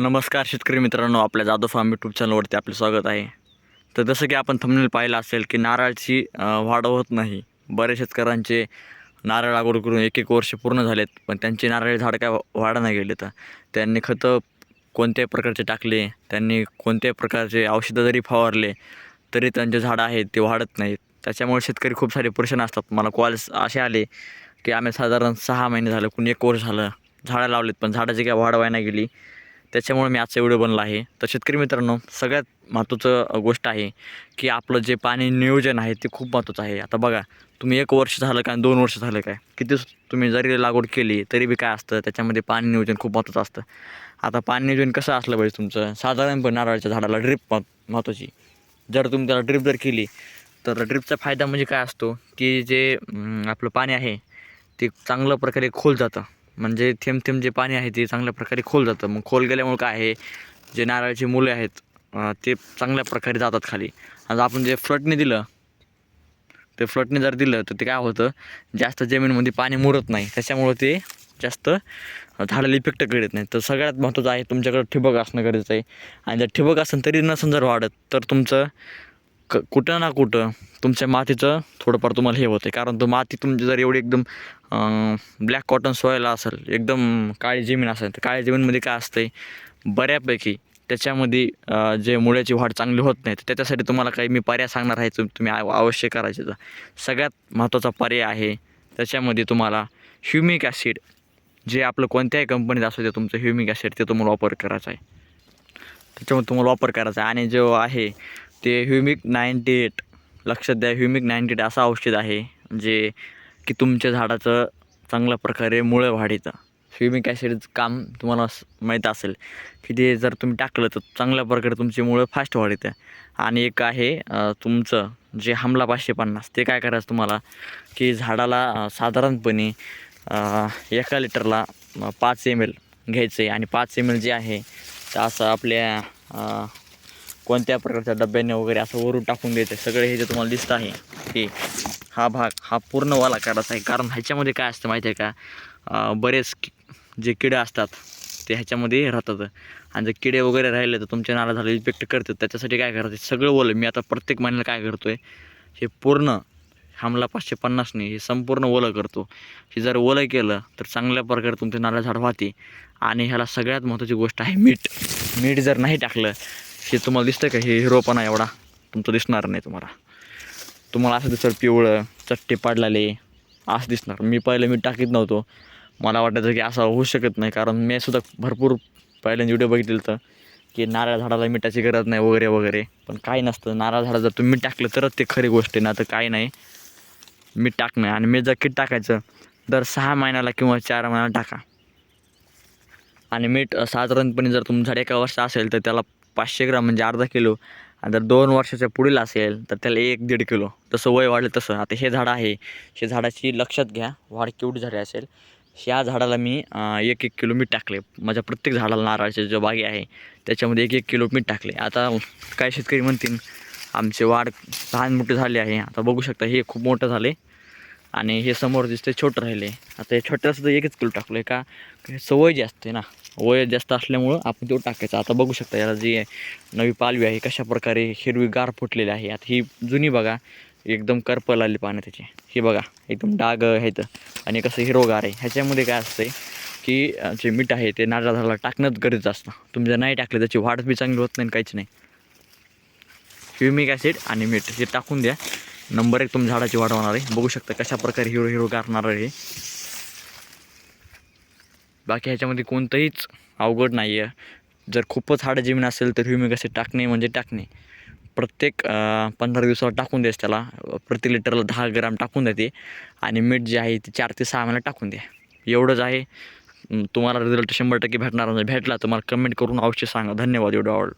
नमस्कार शेतकरी मित्रांनो आपल्या जाधव फार्म यूट्यूब चॅनलवरती आपलं स्वागत आहे. तर जसं की आपण थंबनेल पाहिलं असेल की नारळाची वाढ होत नाही. बऱ्याच शेतकऱ्यांचे नारळ लागवड करून एक एक वर्ष पूर्ण झालेत पण त्यांचे नारळ झाड काय वाढा नाही गेले तर. त्यांनी खतं कोणत्याही प्रकारचे टाकले त्यांनी कोणत्याही प्रकारचे औषधं जरी फवारले तरी त्यांचे झाडं आहेत ते वाढत नाहीत. त्याच्यामुळे शेतकरी खूप सारे प्रश्न असतात. मला कॉल्स असे आले की आम्ही साधारण सहा महिने झालं कुणी एक वर्ष झालं झाडं लावलेत पण झाडाची काय वाढ व्हायला गेली. त्याच्यामुळे मी आजचा व्हिडिओ बनला आहे. तर शेतकरी मित्रांनो सगळ्यात महत्त्वाचं गोष्ट आहे की आपलं जे पाणी नियोजन आहे ते खूप महत्त्वाचं आहे. आता बघा तुम्ही एक वर्ष झालं काय दोन वर्ष झालं काय किती तुम्ही जरी लागवड केली तरी बी काय असतं त्याच्यामध्ये पाणी नियोजन खूप महत्त्वाचं असतं. आता पाणी नियोजन कसं असलं पाहिजे तुमचं? साधारणपणे नारळाच्या झाडाला ड्रिप महत्त्वाची. जर तुम्ही त्याला ड्रिप जर केली तर ड्रिपचा फायदा म्हणजे काय असतो की जे आपलं पाणी आहे ते चांगल्या प्रकारे खोल जातं. म्हणजे थेंब थेंब जे पाणी आहे ते चांगल्या प्रकारे खोल जातं. मग खोल गेल्यामुळे काय आहे जे नारळाची मुले आहेत ते चांगल्या प्रकारे जातात खाली. आता आपण जे फ्लटने दिलं ते फ्लटने जर दिलं तर ते काय होतं जास्त जमीनमध्ये पाणी मुरत नाही. त्याच्यामुळं ते जास्त झाडाला इफेक्ट करत नाही. तर सगळ्यात महत्त्वाचं आहे तुमच्याकडं ठिबक असणं गरजेचं आहे. आणि जर ठिबक असेल तरी नसून जर वाढत तर तुमचं क कुठं ना कुठं तुमच्या मातीचं थोडंफार तुम्हाला हे होतं कारण तो माती तुमची जर एवढी एकदम ब्लॅक कॉटन सोयला असेल एकदम काळी जमीन असेल तर काळी जमीनमध्ये काय असतं बऱ्यापैकी त्याच्यामध्ये जे मुळ्याची वाढ चांगली होत नाही तर त्याच्यासाठी तुम्हाला काही मी पर्याय सांगणार आहे तुम- तुम्ही आव- अवश्य करायचं सगळ्यात महत्त्वाचा पर्याय आहे त्याच्यामध्ये तुम्हाला ह्युमिक ॲसिड जे आपलं कोणत्याही कंपनीत असू दे तुमचं ह्युमिक ॲसिड ते तुम्हाला वापर करायचा आहे. त्याच्यामुळे तुम्हाला वापर करायचा आहे. आणि जो आहे ते ह्युमिक नाईन्टी एट लक्षात द्या ह्युमिक नाईन्टी एट असं औषध आहे. जे की तुमच्या झाडाचं चांगल्या प्रकारे मुळं वाढीचं. ह्युमिक ॲसिडचं काम तुम्हाला माहीत असेल की ते जर तुम्ही टाकलं तर चांगल्या प्रकारे तुमची मुळं फास्ट वाढीतं. आणि एक आहे तुमचं जे हमला पाचशे पन्नास ते काय करायचं तुम्हाला? की झाडाला साधारणपणे एका लिटरला पाच एम एल घ्यायचं आहे आणि पाच एम एल जे आहे तर असं आपल्या कोणत्या प्रकारच्या डब्याने वगैरे असं वरून टाकून द्यायचं सगळे हे जे तुम्हाला दिसतं आहे की हा भाग हा पूर्ण वाला करायचा आहे. कारण ह्याच्यामध्ये काय असतं माहिती आहे का? बरेच जे किडे असतात ते ह्याच्यामध्ये राहतात. आणि जर किडे वगैरे राहिले तर तुमच्या नाला झालं इफेक्ट करतात. त्याच्यासाठी काय करायचं? सगळं ओलं मी आता प्रत्येक महिन्याला काय करतो आहे हे पूर्ण हमला पाचशे पन्नासने हे संपूर्ण ओलं करतो. हे जर ओलं केलं तर चांगल्या प्रकारे तुमचे नाला झाड वाहते. आणि ह्याला सगळ्यात महत्त्वाची गोष्ट आहे मीठ. मीठ जर नाही टाकलं हे तुम्हाला दिसतं का? हे हिरोपणा एवढा. तुमचं दिसणार नाही तुम्हाला. तुम्हाला असं दिसतं पिवळं चट्टे पाडलेले. असं दिसणार. मी पहिलं मीठ टाकीत नव्हतो. मला वाटायचं की असं होऊ शकत नाही. कारण मी सुद्धा भरपूर पहिल्यांदा व्हिडिओ बघितलेलं तर की नारळ झाडाला मिठाची गरज नाही वगैरे वगैरे. पण काही नसतं. नारळ झाडा जर तुम्ही टाकलं तरच ते खरी गोष्ट आहे. ना तर काही नाही. मीठ टाकणं आणि मी जर किट टाकायचं दर सहा महिन्याला किंवा चार महिन्याला टाका. आणि मीठ साधारणपणे जर तुमचं झाड एका वर्ष असेल तर त्याला पाचशे ग्राम म्हणजे अर्धा किलो. आणि जर दोन वर्षाच्या पुढील असेल तर त्याला एक दीड किलो. तसं वय वाढलं तसं. आता हे झाड आहे. हे झाडाची लक्षात घ्या. वाढ केवढी झाली असेल. ह्या झाडाला मी एक एक किलो मीठ टाकले माझ्या प्रत्येक झाडाला नारळाचे जो बागे आहे त्याच्यामध्ये एक एक किलो मीठ टाकले आता काही शेतकरी म्हणतील आमचे वाढ लहान मोठे झाले आहे. आता बघू शकता हे खूप मोठं झाले आणि हे समोर दिसते छोटं राहिले आता हे छोट्याला सुद्धा एकच किलो टाकलो आहे का सवय जी असते ना वय जास्त असल्यामुळं आपण तो टाकायचा. आता बघू शकता याला जी नवी पालवी आहे कशा प्रकारे हिरवी गार फुटलेली आहे. आता ही जुनी बघा एकदम करपल आली पानं त्याची. हे बघा एकदम डाग आहेत आणि कसं हिरोगार आहे. ह्याच्यामध्ये काय असतं की जे मीठ आहे ते नारळा झाडाला टाकणंच गरजेचं असतं. तुम्ही जर नाही टाकलं त्याची वाढ बी चांगली होत नाही आणि काहीच नाही. ह्युमिक ॲसिड आणि मीठ हे टाकून द्या. नंबर एक तुमच्या झाडाची वाढ होणार आहे. बघू शकता कशा प्रकारे हिरो हिरो गारणार आहे. बाकी ह्याच्यामध्ये कोणतंहीच अवघड नाही आहे. जर खूपच हाड जमीन असेल तर ह्युमिक ॲसिड टाकणे म्हणजे टाकणे. प्रत्येक पंधरा दिवसाला टाकून द्यायचं त्याला. प्रति लिटरला दहा ग्राम टाकून द्या ते आणि मीठ जे आहे ते चार ते सहा महिन्यात टाकून द्या एवढंच आहे. तुम्हाला रिझल्ट शंभर टक्के भेटणार म्हणजे भेटला तर मला कमेंट करून अवश्य सांगा. धन्यवाद एवढं आवड